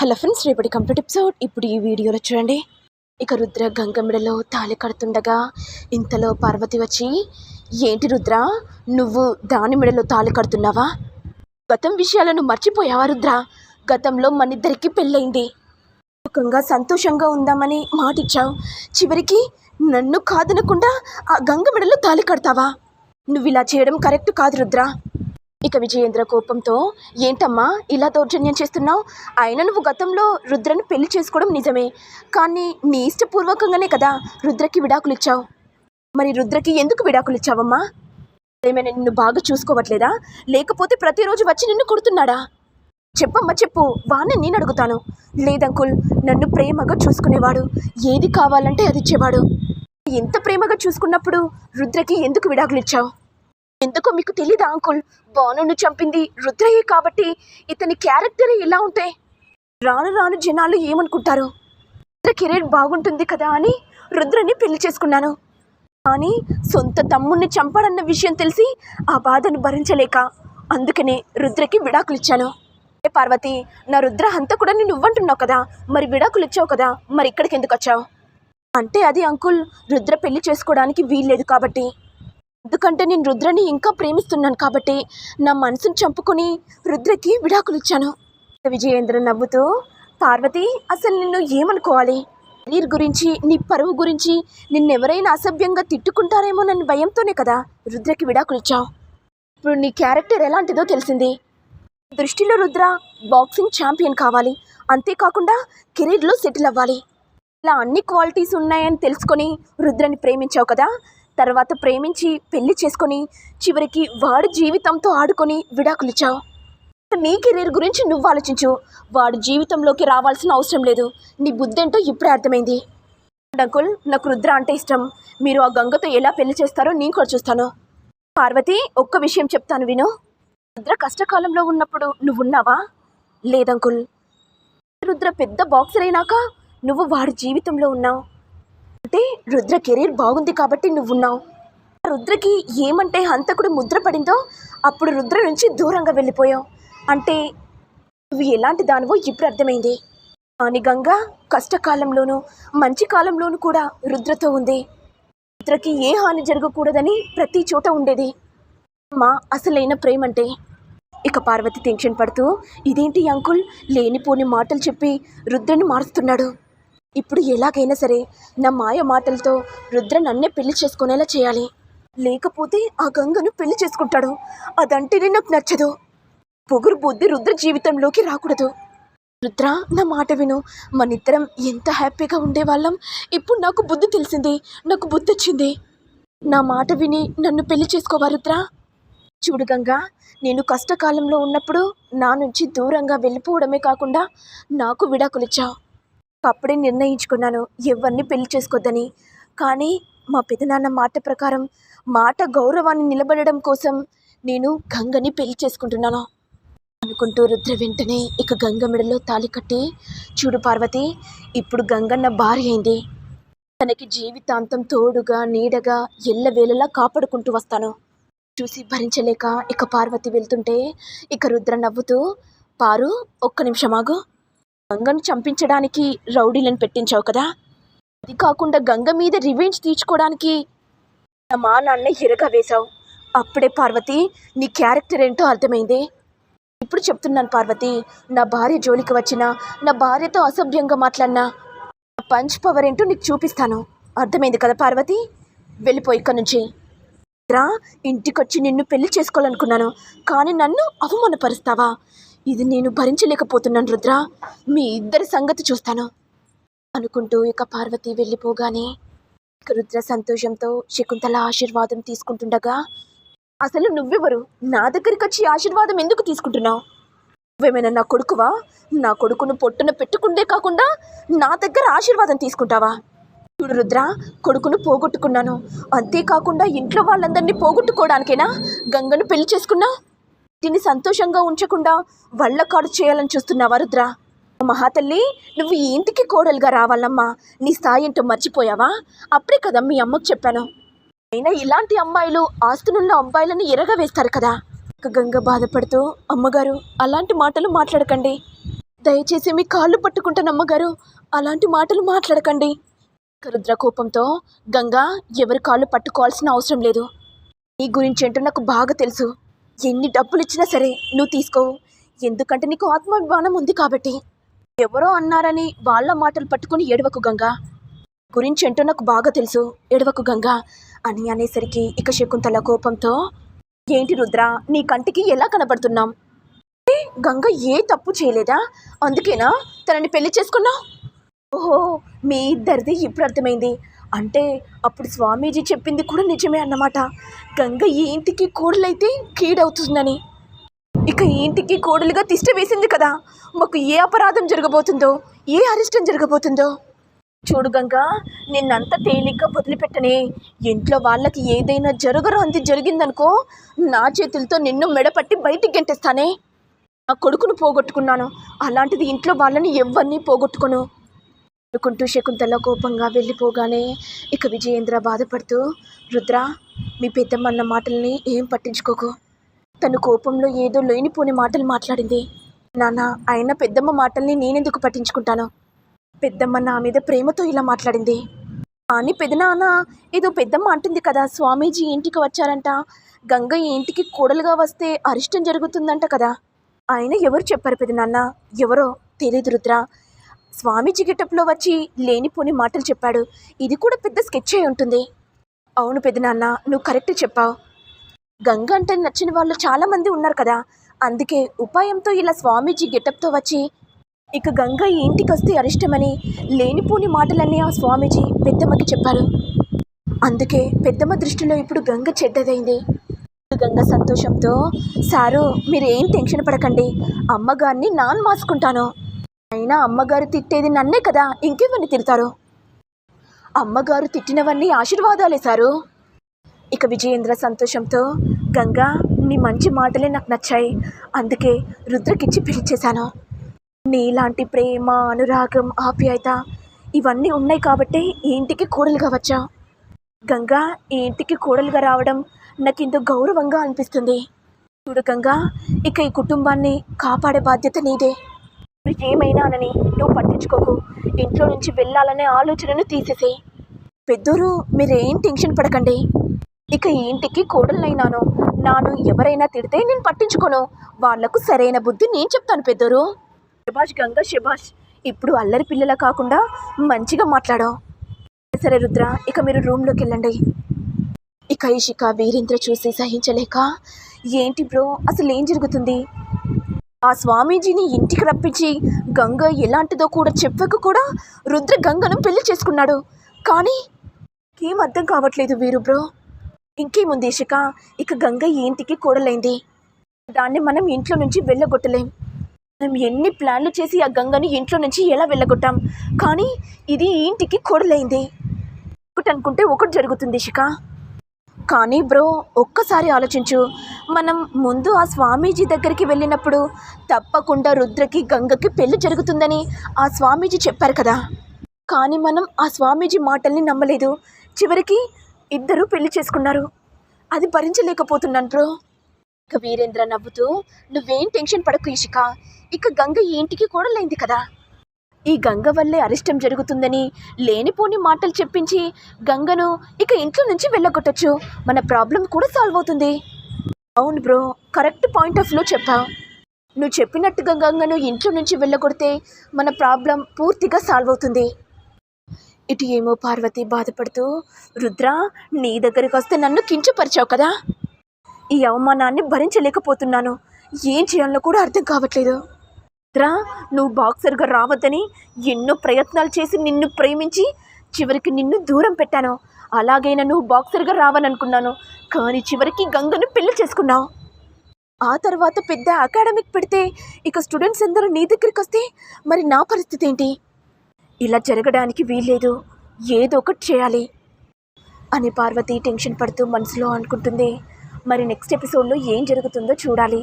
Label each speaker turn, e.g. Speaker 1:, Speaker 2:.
Speaker 1: Hello friends రేపటి complete episode. ఇప్పుడు ఈ వీడియోలో చూడండి. ఇక రుద్ర గంగమిడలో తాళి కడుతుండగా ఇంతలో పార్వతి వచ్చి ఏంటి రుద్ర నువ్వు దాని మెడలో తాళి కడుతున్నావా? గతం విషయాలను మర్చిపోయావా రుద్ర? గతంలో మనిద్దరికి పెళ్ళయింది. సుఖంగా సంతోషంగా ఉందామని మాటిచ్చావు. చివరికి నన్ను కాదనకుండా ఆ గంగ మెడలో తాళి కడతావా? నువ్వు ఇలా చేయడం కరెక్ట్ కాదు రుద్ర. ఇక విజయేంద్ర కోపంతో ఏంటమ్మా ఇలా దౌర్జన్యం చేస్తున్నావు? అయినా నువ్వు గతంలో రుద్రను పెళ్ళి చేసుకోవడం నిజమే. కానీ నీ ఇష్టపూర్వకంగానే కదా రుద్రకి విడాకులు ఇచ్చావు. మరి రుద్రకి ఎందుకు విడాకులు ఇచ్చావమ్మా? ఏమైనా నిన్ను బాగా చూసుకోవట్లేదా? లేకపోతే ప్రతిరోజు వచ్చి నిన్ను కొడుతున్నాడా? చెప్పమ్మా చెప్పు. వాణ్ణి నేను అడుగుతాను. లేదంకుల్ నన్ను ప్రేమగా చూసుకునేవాడు. ఏది కావాలంటే అది ఇచ్చేవాడు. ఎంత ప్రేమగా చూసుకున్నప్పుడు రుద్రకి ఎందుకు విడాకులు ఇచ్చావు? ఎందుకో మీకు తెలీదా అంకుల్? బానును చంపింది రుద్రయ్య కాబట్టి ఇతని క్యారెక్టర్ ఎలా ఉంటే. రాను రాను జనాలు ఏమనుకుంటారు? రుద్ర కెరీర్ బాగుంటుంది కదా అని రుద్రని పెళ్ళి చేసుకున్నాను. కానీ సొంత తమ్ముణ్ణి చంపాడన్న విషయం తెలిసి ఆ బాధను భరించలేక అందుకనే రుద్రకి విడాకులు ఇచ్చాను ఏ పార్వతి నా రుద్ర అంతా కూడా నువ్వంటున్నావు కదా? మరి విడాకులు ఇచ్చావు కదా? మరి ఇక్కడికి ఎందుకు వచ్చావు? అంటే అది అంకుల్ రుద్ర పెళ్ళి చేసుకోవడానికి వీల్లేదు కాబట్టి. ఎందుకంటే నేను రుద్రని ఇంకా ప్రేమిస్తున్నాను కాబట్టి నా మనసును చంపుకొని రుద్రకి విడాకులు ఇచ్చాను విజయేంద్ర నవ్వుతూ పార్వతి అసలు నిన్ను ఏమనుకోవాలి? కెరీర్ గురించి నీ పరువు గురించి నిన్నెవరైనా అసభ్యంగా తిట్టుకుంటారేమో నన్ను భయంతోనే కదా? రుద్రకి విడాకులు ఇచ్చావు ఇప్పుడు నీ క్యారెక్టర్ ఎలాంటిదో తెలిసింది. దృష్టిలో రుద్ర బాక్సింగ్ ఛాంపియన్ కావాలి. అంతేకాకుండా కెరీర్లో సెటిల్ అవ్వాలి. ఇలా అన్ని క్వాలిటీస్ ఉన్నాయని తెలుసుకొని రుద్రని ప్రేమించావు కదా? తర్వాత ప్రేమించి పెళ్ళి చేసుకొని చివరికి వాడి జీవితంతో ఆడుకొని విడాకులు ఇచ్చావు. నీ కెరీర్ గురించి నువ్వు ఆలోచించు. వాడి జీవితంలోకి రావాల్సిన అవసరం లేదు. నీ బుద్ధి ఏంటో ఇప్పుడే అర్థమైంది. అంకుల్ నాకు రుద్ర అంటే ఇష్టం. మీరు ఆ గంగతో ఎలా పెళ్ళి చేస్తారో నేను కూడా చూస్తాను. పార్వతి ఒక్క విషయం చెప్తాను విను. రుద్ర కష్టకాలంలో ఉన్నప్పుడు నువ్వున్నావా లేదంకుల్ రుద్ర పెద్ద బాక్సర్ అయినాక నువ్వు వాడి జీవితంలో ఉన్నావు. అంటే రుద్ర కెరీర్ బాగుంది కాబట్టి నువ్వున్నావు. రుద్రకి ఏమంటే హంతకుడు ముద్ర పడిందో అప్పుడు రుద్ర నుంచి దూరంగా వెళ్ళిపోయావు. అంటే నువ్వు ఎలాంటి దానివో ఇప్పుడు అర్థమైంది. కానీ గంగ కష్టకాలంలోనూ మంచి కాలంలోనూ కూడా రుద్రతో ఉంది. రుద్రకి ఏ హాని జరగకూడదని ప్రతి చోట ఉండేది. మా అసలైన ప్రేమంటే. ఇక పార్వతి టెన్షన్ పడుతూ ఇదేంటి అంకుల్? లేనిపోని మాటలు చెప్పి రుద్రని మారుస్తున్నాడు. ఇప్పుడు ఎలాగైనా సరే నా మాయ మాటలతో రుద్ర నన్నే పెళ్ళి చేసుకునేలా చేయాలి. లేకపోతే ఆ గంగను పెళ్ళి చేసుకుంటాడు. అదంటేనే నాకు నచ్చదు. పొగురు బుద్ధి రుద్ర జీవితంలోకి రాకూడదు. రుద్ర నా మాట విను. మనిద్దరం ఎంత హ్యాపీగా ఉండేవాళ్ళం. ఇప్పుడు నాకు బుద్ధి తెలిసింది. నాకు బుద్ధి వచ్చింది. నా మాట విని నన్ను పెళ్ళి చేసుకోవా రుద్ర? చూడు గంగా నేను కష్టకాలంలో ఉన్నప్పుడు నా నుంచి దూరంగా వెళ్ళిపోవడమే కాకుండా నాకు విడాకులిచ్చావు. అప్పుడే నిర్ణయించుకున్నాను ఎవరిని పెళ్ళి చేసుకోవద్దని కానీ మా పెదనాన్న మాట ప్రకారం మాట గౌరవాన్ని నిలబడడం కోసం నేను గంగని పెళ్ళి చేసుకుంటున్నాను అనుకుంటూ రుద్ర వెంటనే ఇక గంగ మెడలో తాళి కట్టి చూడు పార్వతి ఇప్పుడు గంగన్న భార్య అయింది. తనకి జీవితాంతం తోడుగా నీడగా ఎల్లవేళలా కాపాడుకుంటూ వస్తాను. చూసి భరించలేక ఇక పార్వతి వెళ్తుంటే ఇక రుద్ర నవ్వుతూ పారు ఒక్క నిమిషం ఆగు. గంగను చంపించడానికి రౌడీలను పెట్టించావు కదా? అది కాకుండా గంగ మీద రివెంజ్ తీర్చుకోవడానికి మా నాన్న ఎరగా వేశావు. అప్పుడే పార్వతి నీ క్యారెక్టర్ ఏంటో అర్థమైంది. ఇప్పుడు చెప్తున్నాను పార్వతి నా భార్య జోలికి వచ్చినా నా భార్యతో అసభ్యంగా మాట్లాడినా నా పంచ్ పవర్ ఏంటో నీకు చూపిస్తాను. అర్థమైంది కదా పార్వతి? వెళ్ళిపో ఇక్కడ నుంచి. రా ఇంటికొచ్చి నిన్ను పెళ్ళి చేసుకోవాలనుకున్నాను కానీ నన్ను అవమానపరుస్తావా? ఇది నేను భరించలేకపోతున్నాను రుద్ర. మీ ఇద్దరి సంగతి చూస్తాను. అనుకుంటూ ఇక పార్వతి వెళ్ళిపోగానే ఇక రుద్ర సంతోషంతో శకుంతల ఆశీర్వాదం తీసుకుంటుండగా అసలు నువ్వెవరు? నా దగ్గరికి వచ్చి ఆశీర్వాదం ఎందుకు తీసుకుంటున్నావు? నువ్వేమైనా నా కొడుకువా? నా కొడుకును పొట్టున పెట్టుకుండే కాకుండా నా దగ్గర ఆశీర్వాదం తీసుకుంటావా? చూడు రుద్ర కొడుకును పోగొట్టుకున్నాను. అంతేకాకుండా ఇంట్లో వాళ్ళందరినీ పోగొట్టుకోవడానికేనా గంగను పెళ్ళి చేసుకున్నా? దీన్ని సంతోషంగా ఉంచకుండా వళ్ళకాడు చేయాలని చూస్తున్నావా రుద్ర మహాతల్లి నువ్వు ఈ ఇంటికి కోడలుగా రావాలమ్మా. నీ స్థాయి ఏంటో మర్చిపోయావా? అప్పుడే కదా మీ అమ్మకు చెప్పాను. అయినా ఇలాంటి అమ్మాయిలు ఆస్తులున్న అబ్బాయిలను ఎరగవేస్తారు కదా. గంగ బాధపడుతూ అమ్మగారు అలాంటి మాటలు మాట్లాడకండి. దయచేసి మీ కాళ్ళు పట్టుకుంటాను అమ్మగారు అలాంటి మాటలు మాట్లాడకండి. రుద్ర కోపంతో గంగా ఎవరి కాళ్ళు పట్టుకోవాల్సిన అవసరం లేదు. నీ గురించి ఏంటో నాకు బాగా తెలుసు. ఎన్ని డబ్బులు ఇచ్చినా సరే నువ్వు తీసుకోవు. ఎందుకంటే నీకు ఆత్మాభిమానం ఉంది కాబట్టి. ఎవరో అన్నారని వాళ్ళ మాటలు పట్టుకుని ఏడవకు గంగా. గురించి ఏంటో నాకు బాగా తెలుసు. ఏడవకు గంగా. అని అనేసరికి ఇక శకుంతల కోపంతో ఏంటి రుద్ర నీ కంటికి ఎలా కనబడుతున్నాం? గంగ ఏ తప్పు చేయలేదా? అందుకేనా తనని పెళ్ళి చేసుకున్నావు? ఓహో మీ ఇద్దరిది ఇప్పుడు అర్థమైంది. అంటే అప్పుడు స్వామీజీ చెప్పింది కూడా నిజమే అన్నమాట. గంగ ఈ ఇంటికి కోడలైతే కీడవుతుందని. ఇక ఈ ఇంటికి కోడలుగా తిష్ట వేసింది కదా. మాకు ఏ అపరాధం జరగబోతుందో ఏ అరిష్టం జరగబోతుందో. చూడు గంగ నిన్నంత తేలిగ్గా వదిలిపెట్టనే. ఇంట్లో వాళ్ళకి ఏదైనా జరగరు అంది జరిగిందనుకో నా చేతులతో నిన్ను మెడపట్టి బయటికి గెంటేస్తానే. నా కొడుకును పోగొట్టుకున్నాను. అలాంటిది ఇంట్లో వాళ్ళని ఎవరిని పోగొట్టుకోను. అనుకుంటూ శకుంతల కోపంగా వెళ్ళిపోగానే ఇక విజయేంద్ర బాధపడుతూ రుద్ర మీ పెద్దమ్మ అన్న మాటల్ని ఏం పట్టించుకోకు. తను కోపంలో ఏదో లేనిపోని మాటలు మాట్లాడింది. నాన్న ఆయన పెద్దమ్మ మాటల్ని నేనెందుకు పట్టించుకుంటాను? పెద్దమ్మ నా మీద ప్రేమతో ఇలా మాట్లాడింది. కానీ పెదనాన్న ఏదో పెద్దమ్మ అంటుంది కదా స్వామీజీ ఇంటికి వచ్చారంట. గంగ ఇంటికి కోడలుగా వస్తే అరిష్టం జరుగుతుందంట కదా. ఆయన ఎవరు చెప్పారు పెదనాన్న? ఎవరో తెలియదు రుద్ర. స్వామీజీ గెటప్లో వచ్చి లేనిపోని మాటలు చెప్పాడు. ఇది కూడా పెద్ద స్కెచ్ అయి ఉంటుంది. అవును పెదనాన్న నువ్వు కరెక్ట్ చెప్పావు. గంగ అంటే నచ్చిన వాళ్ళు చాలామంది ఉన్నారు కదా. అందుకే ఉపాయంతో ఇలా స్వామీజీ గెటప్తో వచ్చి ఇక గంగ ఈ ఇంటికి వస్తే అరిష్టమని లేనిపోని మాటలన్నీ ఆ స్వామీజీ పెద్దమ్మకి చెప్పారు. అందుకే పెద్దమ్మ దృష్టిలో ఇప్పుడు గంగ చెడ్డదైంది. గంగ సంతోషంతో సారు మీరు ఏం టెన్షన్ పడకండి. అమ్మగారిని నాన్ మాసుకుంటాను అయినా అమ్మగారు తిట్టేది నన్నే కదా ఇంకెవరిని తిడతారు? అమ్మగారు తిట్టినవన్నీ ఆశీర్వాదాలే సారు. ఇక విజయేంద్ర సంతోషంతో గంగా నీ మంచి మాటలే నాకు నచ్చాయి. అందుకే రుద్రకిచ్చి పిలిచేశాను నీలాంటి ప్రేమ అనురాగం ఆప్యాయత ఇవన్నీ ఉన్నాయి కాబట్టి ఈ ఇంటికి కోడలుగా వచ్చా. గంగా ఈ ఇంటికి కోడలుగా రావడం నాకు ఇంత గౌరవంగా అనిపిస్తుంది. చూడు గంగా ఇక ఈ కుటుంబాన్ని కాపాడే బాధ్యత నీదే. ఏమైనానని నువ్వు పట్టించుకోకు. ఇంట్లో నుంచి వెళ్ళాలనే ఆలోచనను తీసేసేయి. పెద్దోరు మీరేం టెన్షన్ పడకండి. ఇక ఈ ఇంటికి కోడలైనాను నాను ఎవరైనా తిడితే నేను పట్టించుకోను. వాళ్ళకు సరైన బుద్ధి నేను చెప్తాను పెద్దోరు. శభాష్ గంగా శభాష్ ఇప్పుడు అల్లరి పిల్లల కాకుండా మంచిగా మాట్లాడో. సరే రుద్ర ఇక మీరు రూమ్లోకి వెళ్ళండి. ఇక ఇషిక వీరేంద్ర చూసి సహించలేక ఏంటి బ్రో అసలు ఏం జరుగుతుంది? ఆ స్వామీజీని ఇంటికి రప్పించి గంగ ఎలాంటిదో కూడా చెప్పక కూడా రుద్ర గంగను పెళ్ళి చేసుకున్నాడు. కానీ ఏం అర్థం కావట్లేదు వీరు బ్రో. ఇంకేముంది ఇషిక? ఇక గంగ ఇంటికి కూడలైంది. దాన్ని మనం ఇంట్లో నుంచి వెళ్ళగొట్టలేం. మనం ఎన్ని ప్లాన్లు చేసి ఆ గంగని ఇంట్లో నుంచి ఎలా వెళ్ళగొట్టాం? కానీ ఇది ఇంటికి కూడలైంది. ఒకటి అనుకుంటే ఒకటి జరుగుతుంది ఇషిక. కానీ బ్రో ఒక్కసారి ఆలోచించు. మనం ముందు ఆ స్వామీజీ దగ్గరికి వెళ్ళినప్పుడు తప్పకుండా రుద్రకి గంగకి పెళ్ళి జరుగుతుందని ఆ స్వామీజీ చెప్పారు కదా. కానీ మనం ఆ స్వామీజీ మాటల్ని నమ్మలేదు. చివరికి ఇద్దరూ పెళ్ళి చేసుకున్నారు. అది భరించలేకపోతున్నాను బ్రో. ఇక వీరేంద్ర నవ్వుతూ నువ్వేం టెన్షన్ పడకు ఇషిక ఇక గంగ ఈ ఇంటికి లేంది కదా. ఈ గంగ వల్లే అరిష్టం జరుగుతుందని లేనిపోని మాటలు చెప్పించి గంగను ఇక ఇంట్లో నుంచి వెళ్ళగొట్టచ్చు. మన ప్రాబ్లం కూడా సాల్వ్ అవుతుంది. అవును బ్రో కరెక్ట్ పాయింట్ ఆఫ్ వ్యూలో చెప్పావు నువ్వు చెప్పినట్టుగా గంగను ఇంట్లో నుంచి వెళ్ళగొడితే మన ప్రాబ్లం పూర్తిగా సాల్వ్ అవుతుంది. ఇటు ఏమో పార్వతి బాధపడుతూ రుద్ర నీ దగ్గరికి వస్తే నన్ను కించపరిచావు కదా? ఈ అవమానాన్ని భరించలేకపోతున్నాను. ఏం చేయాలో కూడా అర్థం కావట్లేదు. చిత్ర నువ్వు బాక్సర్గా రావద్దని ఎన్నో ప్రయత్నాలు చేసి నిన్ను ప్రేమించి చివరికి నిన్ను దూరం పెట్టాను. అలాగైనా నువ్వు బాక్సర్గా రావాలనుకున్నాను. కానీ చివరికి గంగను పెళ్ళి చేసుకున్నావు. ఆ తర్వాత పెద్ద అకాడమిక్ పెడితే ఇక స్టూడెంట్స్ అందరూ నీ దగ్గరికి వస్తే మరి నా పరిస్థితి ఏంటి? ఇలా జరగడానికి వీల్లేదు. ఏదో ఒకటి చేయాలి అని పార్వతి టెన్షన్ పడుతూ మనసులో అనుకుంటుంది. మరి నెక్స్ట్ ఎపిసోడ్లో ఏం జరుగుతుందో చూడాలి.